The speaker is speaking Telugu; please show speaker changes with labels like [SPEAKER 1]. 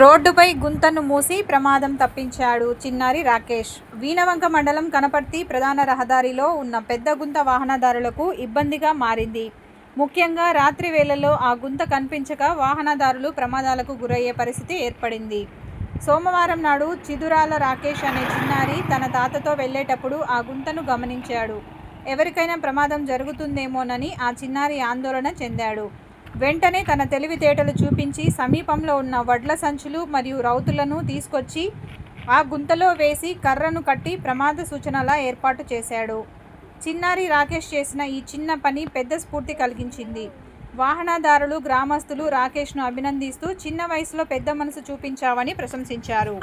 [SPEAKER 1] రోడ్డుపై గుంతను మూసి ప్రమాదం తప్పించాడు చిన్నారి రాకేష్. వీణవంక మండలం కనపర్తి ప్రధాన రహదారిలో ఉన్న పెద్ద గుంత వాహనదారులకు ఇబ్బందిగా మారింది. ముఖ్యంగా రాత్రి వేళల్లో ఆ గుంత కనిపించక వాహనదారులు ప్రమాదాలకు గురయ్యే పరిస్థితి ఏర్పడింది. సోమవారం నాడు చిదురాల రాకేష్ అనే చిన్నారి తన తాతతో వెళ్ళేటప్పుడు ఆ గుంతను గమనించాడు. ఎవరికైనా ప్రమాదం జరుగుతుందేమోనని ఆ చిన్నారి ఆందోళన చెందాడు. వెంటనే తన తెలివితేటలు చూపించి సమీపంలో ఉన్న వడ్ల సంచులు మరియు రౌతులను తీసుకొచ్చి ఆ గుంతలో వేసి కర్రను కట్టి ప్రమాద సూచనలా ఏర్పాటు చేశాడు. చిన్నారి రాకేష్ చేసిన ఈ చిన్న పని పెద్ద స్ఫూర్తి కలిగించింది. వాహనదారులు గ్రామస్తులు రాకేష్ను అభినందిస్తూ చిన్న వయసులో పెద్ద మనసు చూపించావని ప్రశంసించారు.